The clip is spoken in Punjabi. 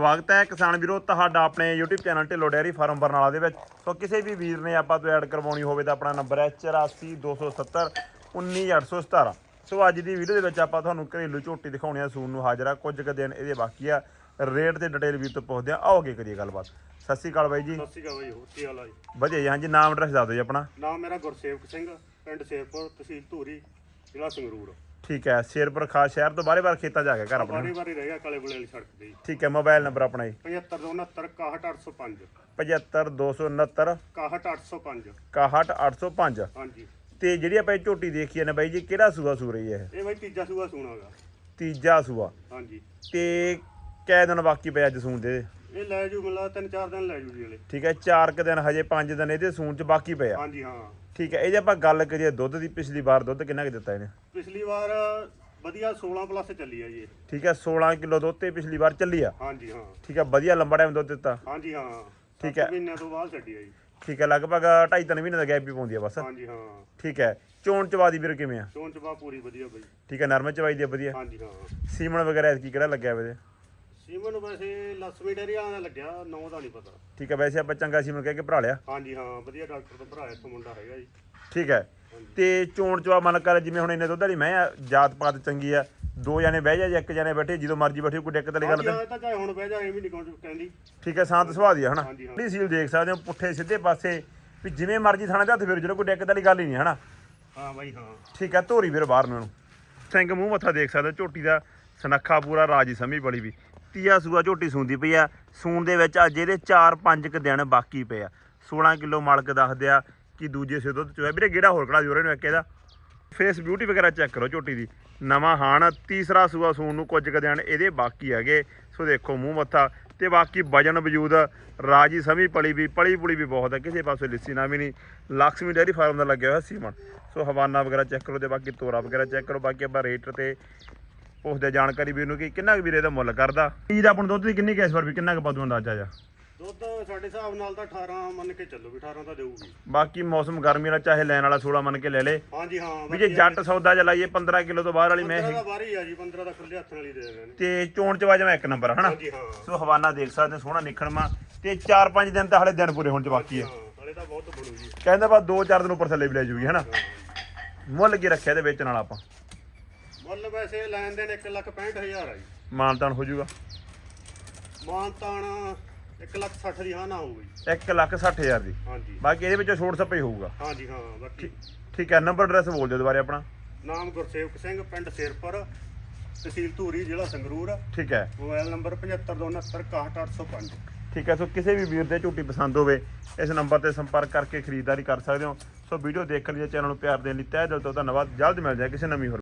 ਸਵਾਗਤ ਹੈ ਕਿਸਾਨ ਵੀਰੋ ਤੁਹਾਡਾ ਆਪਣੇ YouTube channel Dhillon dairy farm Barnala ਦੇ ਵਿੱਚ। ਸੋ ਕਿਸੇ ਵੀ ਵੀਰ ਨੇ ਆਪਾਂ ਤੋਂ ਐਡ ਕਰਵਾਉਣੀ ਹੋਵੇ ਤਾਂ ਆਪਣਾ ਨੰਬਰ ਹੈ 8427 19817 ਸੋ ਅੱਜ ਦੀ ਵੀਡੀਓ ਦੇ ਵਿੱਚ ਆਪਾਂ ਤੁਹਾਨੂੰ ਘਰੇਲੂ ਝੋਟੀ ਦਿਖਾਉਣੀ ਆ ਸੂਨ ਨੂੰ ਹਾਜ਼ਰ ਆ। ਕੁਝ ਕੁ ਦਿਨ ਇਹਦੇ ਬਾਕੀ ਆ। ਰੇਟ ਤੇ ਡਿਟੇਲ ਵੀਰ ਤੋਂ ਪੁੱਛਦੇ ਆ। ਆਓ ਅੱਗੇ ਕਰੀਏ ਗੱਲਬਾਤ। ਸਤਿ ਸ਼੍ਰੀ ਅਕਾਲ ਬਾਈ ਜੀ। ਸਤਿ ਸ਼੍ਰੀ ਅਕਾਲ ਬਾਈ ਹੋਰ ਕੀ ਹਾਲ ਆ ਜੀ? ਵਧੀਆ ਜੀ ਹਾਂਜੀ ਨਾਮ ਐਡਰੈਸ ਦੱਸ ਦਿਓ ਜੀ ਆਪਣਾ। ਨਾਮ ਮੇਰਾ ਗੁਰਸੇਵਕ ਸਿੰਘ ਪਿੰਡ ਸੇਵਪੁਰ ਤਹਿਸੀਲ ਧੂਰੀ ਜ਼ਿਲ੍ਹਾ ਸੰਗਰੂਰ। ਠੀਕ ਹੈ ਸ਼ੇਰਪੁਰ ਖਾਸ ਸ਼ਹਿਰ ਤੋਂ ਬਾਰੇ ਬਾਰ ਖੇਤਾਂ ਜਾ ਕੇ ਘਰ ਆਪਣਾ। ਵਾਰੀ ਵਾਰੀ ਰਹਿ ਗਿਆ ਕਾਲੇ ਬੁਲੇ ਵਾਲੀ ਸੜਕ ਤੇ ਜੀ। ਠੀਕ ਹੈ ਮੋਬਾਈਲ ਨੰਬਰ ਆਪਣਾ ਜੀ। 7569 61805 75269 61805 61805 ਹਾਂਜੀ। ਤੇ ਜਿਹੜੀ ਆਪਾਂ ਇਹ ਝੋਟੀ ਦੇਖੀ ਹੈ ਨਾ ਬਾਈ ਜੀ ਕਿਹੜਾ ਸੂਆ ਸੂ ਰਹੀ ਹੈ ਇਹ? ਬਾਈ ਤੀਜਾ ਸੂਆ ਸੂਣਾਗਾ ਤੀਜਾ ਸੂਆ। ਹਾਂਜੀ। ਤੇ ਕੈ ਦਿਨ ਬਾਕੀ ਪਿਆ ਅੱਜ ਸੂਣ ਦੇ? ਇਹ ਲੈ ਜੂ ਮਿਲਾ ਤਿੰਨ ਚਾਰ ਦਿਨ ਲੈ ਜੂ ਜੀ ਹਲੇ। ਠੀਕ ਹੈ ਚਾਰ ਕੁ ਦਿਨ ਹਜੇ ਪੰਜ ਦਿਨ ਇਹਦੇ ਸੂਣ ਚ ਬਾਕੀ ਪਿਆ। ਹਾਂਜੀ ਹਾਂ। ਠੀਕ ਹੈ ਇਹ ਜੇ ਆਪਾਂ ਗੱਲ ਕਰੀਏ ਦੁੱਧ ਦੀ ਪਿਛਲੀ ਵਾਰ ਦੁੱਧ ਕਿੰਨਾ ਕੁ ਦਿੱਤਾ ਇਹਨੇ? ਪਿਛਲੀ ਵਾਰ ਵਧੀਆ 16 ਪਲੱਸ ਚੱਲੀ ਆ ਜੀ ਇਹ। ਠੀਕ ਹੈ 16 ਕਿਲੋ ਦੁੱਧ ਤੇ ਪਿਛਲੀ ਵਾਰ ਚੱਲੀ ਆ? ਹਾਂਜੀ ਹਾਂ। ਠੀਕ ਹੈ ਵਧੀਆ ਲੰਬਾ ਟਾਈਮ ਦੁੱਧ ਦਿੱਤਾ। ਹਾਂਜੀ ਹਾਂ। ਠੀਕ ਸੱਤ ਹੈ। ਮਹੀਨਿਆਂ ਤੋਂ ਬਾਅਦ ਛੱਡੀ ਆ ਜੀ। ਠੀਕ ਹੈ ਲਗਭਗ 2.5 ਤਿੰਨ ਮਹੀਨੇ ਦਾ ਗੈਪ ਵੀ ਪਾਉਂਦੀ ਆ ਬਸ। ਹਾਂਜੀ ਹਾਂ। ਠੀਕ ਹੈ ਚੋਣ ਚਵਾਦੀ ਵੀਰ ਕਿਵੇਂ ਆ? ਚੋਣ ਚਬਾ ਪੂਰੀ ਵਧੀਆ ਬਾਈ। ਠੀਕ ਹੈ ਨਰਮ ਚਵਾਈ ਦੀ ਆ ਵਧੀਆ। ਹਾਂਜੀ ਹਾਂ। ਸੀਮਣ ਵਗੈਰਾ ਕੀ ਕਿਹੜਾ ਲੱਗਿਆ ਵੇ ਸੀਮਨ ਵੈਸੇ ਲਸਮੀ ਡੇਰੀ ਵਾਲਾ ਦਾ ਲੱਗਿਆ ਨੌ ਦਾ ਨਹੀਂ ਪਤਾ। ਠੀਕ ਹੈ ਵੈਸੇ ਆਪਾਂ ਚੰਗਾ ਸੀਮਣ ਕਹਿ ਕੇ ਭਰਾ ਲਿਆ। ਹਾਂਜੀ ਹਾਂ ਵਧੀਆ ਡਾਕਟਰ ਤੋਂ ਭਰਾ ਇੱਥੋਂ ਮੁੰਡਾ ਹੈਗਾ ਜੀ। ਠੀਕ ਹੈ ਤੇ ਚੋਣ ਚਵਾ ਮਨ ਕਰ ਜਿਵੇਂ ਹੁਣ ਇਹਨੇ ਦੁੱਧ ਵਾਲੀ ਮੈਂ ਆ ਜਾਤ ਪਾਤ ਚੰਗੀ ਆ ਦੋ ਜਣੇ ਬਹਿ ਜਾ ਜਾਂ ਇੱਕ ਜਣੇ ਬੈਠੇ ਜਦੋਂ ਮਰਜ਼ੀ ਬੈਠੇ ਕੋਈ ਦਿੱਕਤ ਵਾਲੀ ਗੱਲ ਤਾਂ ਹਾਂ, ਚਾਹੇ ਹੁਣ ਬਹਿ ਜਾ ਐਵੇਂ ਨਹੀਂ ਕੋਈ ਕਹਿੰਦੀ। ਠੀਕ ਹੈ ਸ਼ਾਂਤ ਸੁਭਾਅ ਦੀ ਆ ਹਨਾ? ਹਾਂ। ਜਿਹੜੀ ਸੀਲ ਦੇਖ ਸਕਦੇ ਹੋ ਪੁੱਠੇ ਸਿੱਧੇ ਪਾਸੇ ਵੀ ਜਿਵੇਂ ਮਰਜ਼ੀ ਥਾਣੇ ਦੇ ਹੱਥ ਫਿਰ ਜਦੋਂ ਕੋਈ ਦਿੱਕਤ ਵਾਲੀ ਗੱਲ ਹੀ ਨਹੀਂ ਹਨਾ? ਹਾਂ ਬਾਈ ਹਾਂ। ਠੀਕ ਹੈ ਧੋਰੀ ਵੀਰ ਬਾਹਰ ਨੂੰ ਇਹਨੂੰ। ਸਿੰਘ ਮੂੰਹ ਮੱਥਾ ਦੇਖ ਸਕਦੇ ਹੋ ਝੋਟੀ ਦਾ ਸਨੱਖਾ ਪੂਰਾ ਰਾਜੀ ਸਮੀ ਬੜੀ ਵੀ। ਤੀਆ ਸੂਆ ਝੋਟੀ ਸੂੰਦੀ ਪਈ ਆ। ਸੂਣ ਦੇ ਵਿੱਚ ਅੱਜ ਇਹਦੇ 4-5 ਕ ਦਿਨ ਬਾਕੀ ਪਏ ਆ। 16 ਕਿਲੋ ਮਾਲਕ ਦੱਸਦੇ ਆ ਕਿ ਦੂਜੇ ਸੇ ਦੁੱਧ ਚੋਇਆ। ਵੀਰੇ ਗੇੜਾ ਹੋਰ ਕੜਾ ਜੋਰੇ ਨੂੰ ਇੱਕ ਇਹਦਾ। ਫੇਸ ਬਿਊਟੀ ਵਗੈਰਾ ਚੈੱਕ ਕਰੋ ਝੋਟੀ ਦੀ। ਨਵਾਂ ਹਾਣ, ਤੀਸਰਾ ਸੂਆ ਸੂਣ ਨੂੰ ਕੁਝ ਕੁ ਦਿਨ ਇਹਦੇ ਬਾਕੀ ਹੈਗੇ। ਸੋ ਦੇਖੋ ਮੂੰਹ ਮੱਥਾ। ਤੇ ਬਾਕੀ ਵਜਨ ਵਜੂਦ, ਰਾਜੀ ਸਮੀ, ਪਲੀ ਵੀ, ਪਲੀ ਪੁਲੀ ਵੀ ਬਹੁਤ ਹੈ ਕਿਸੇ ਪਾਸੇ ਲਿੱਸੀ ਨਾ ਵੀ ਨਹੀਂ। ਲక్ష్ਮੀ ਡੈਰੀ ਫਾਰਮ ਦਾ ਲੱਗਿਆ ਹੋਇਆ ਸੀਮਨ। ਸੋ ਹਵਾਨਾ ਵਗੈਰਾ ਚੈੱਕ ਕਰੋ ਤੇ ਬਾਕੀ ਤੋਰਾ ਵਗੈਰਾ ਚੈੱਕ ਕਰੋ। ਬਾਕੀ ਆਪਾਂ ਰੇਟ ਤੇ ਉਸਦੇ ਜਾਣਕਾਰੀ ਵੀਰ ਨੂੰ ਕਿ ਕਿੰਨਾ ਕੁ ਵੀਰੇ ਦਾ ਮੁੱਲ ਕਰਦਾ? ਚੀਜ਼ ਆਪਣ ਦੁੱਧ ਦੀ ਕਿੰਨੀ ਕੈਸ ਪਰ ਵੀ ਕਿੰਨਾ ਕੁ ਪਾਦੂ ਅੰਦਾਜ਼ਾ ਜਾ ਦੁੱਧ ਸਾਡੇ ਹਿਸਾਬ ਨਾਲ ਤਾਂ 18 ਮੰਨ ਕੇ ਚੱਲੋ ਵੀ 18 ਤਾਂ ਦੇਊਗੀ। ਬਾਕੀ ਮੌਸਮ ਗਰਮੀ ਵਾਲਾ ਚਾਹੇ ਲੈਣ ਵਾਲਾ 16 ਮੰਨ ਕੇ ਲੈ ਲੇ। ਹਾਂਜੀ ਹਾਂ ਵੀ ਜੇ ਜੱਟ ਸੌਦਾ ਚ ਲਾਈਏ 15 ਕਿਲੋ ਤੋਂ ਬਾਹਰ ਵਾਲੀ ਮੈਂ 15 ਦਾ ਬਾਰੀ ਆ ਜੀ 15 ਦਾ ਖੁੱਲੇ ਹੱਥ ਨਾਲ ਹੀ ਦੇ ਦੇਣੇ। ਨੇ ਤੇ ਚੋਣ ਚ ਵਾਜਾ ਇੱਕ ਨੰਬਰ ਹਨਾ? ਹਾਂਜੀ ਹਾਂ। ਸੋ ਹਵਾਨਾ ਦੇਖ ਸਕਦੇ ਹੋ, ਸੋਹਣਾ ਨਿਖਣਮਾ ਤੇ 4-5 ਦਿਨ ਤਾਂ ਹਲੇ ਦਿਨ ਪੂਰੇ ਹੋਣ ਚ ਬਾਕੀ ਹੈ ਹਾਂ ਹਲੇ ਤਾਂ ਬਹੁਤ ਬਣੂ ਜੀ ਕਹਿੰਦਾ ਬਾ 2-4 ਦਿਨ ਉੱਪਰ ਥੱਲੇ ਵੀ ਲੈ ਜੂਗੀ ਹਨਾ? ਮੁੱਲ ਕੀ ਰੱਖਿਆ ਤੇ ਵੇਚਣ ਵਾਲਾ ਆਪਾਂ? ਮੁੱਲ ਵੈਸੇ ਲੈਣ ਦੇਣ 1 ਲੱਖ 65000 ਆ ਜੀ। ਮਾਨਤਾਨ ਹੋ ਜਾਊਗਾ। ਮਾਨਤਾਨ 1 ਲੱਖ 60 ਦੀ ਹਾਂ ਨਾ ਹੋਊਗੀ। 1 ਲੱਖ 60 ਹਜ਼ਾਰ ਦੀ। ਹਾਂਜੀ। ਬਾਕੀ ਇਹਦੇ ਵਿੱਚੋਂ ਛੋਟ ਸੱਪੇ ਹੋਊਗਾ। ਹਾਂਜੀ ਹਾਂ ਬਾਕੀ। ਠੀਕ ਹੈ ਨੰਬਰ ਐਡਰੈਸ ਬੋਲ ਦਿਓ ਦੁਬਾਰੇ ਆਪਣਾ। ਨਾਮ ਗੁਰਸੇਵਕ ਸਿੰਘ ਪਿੰਡ ਸ਼ੇਰਪੁਰ ਤਹਿਸੀਲ ਧੂਰੀ ਜ਼ਿਲ੍ਹਾ ਸੰਗਰੂਰ। ਠੀਕ ਹੈ। ਮੋਬਾਈਲ ਨੰਬਰ 7529618805 ਠੀਕ ਹੈ ਸੋ ਕਿਸੇ ਵੀ ਵੀਰ ਦੇ ਝੂਟੀ ਪਸੰਦ ਹੋਵੇ ਇਸ ਨੰਬਰ ਤੇ ਸੰਪਰਕ ਕਰਕੇ ਖਰੀਦਦਾਰੀ ਕਰ ਸਕਦੇ ਹੋ। ਸੋ ਵੀਡੀਓ ਦੇਖਣ ਲਈ ਚੈਨਲ ਨੂੰ ਪਿਆਰ ਦੇਣ ਲਈ ਤਹਿ ਦਿਲ ਤੋਂ ਧੰਨਵਾਦ। ਜਲਦ ਮਿਲ ਜਾਏ ਕਿਸੇ ਨਵੀਂ ਹੋਰ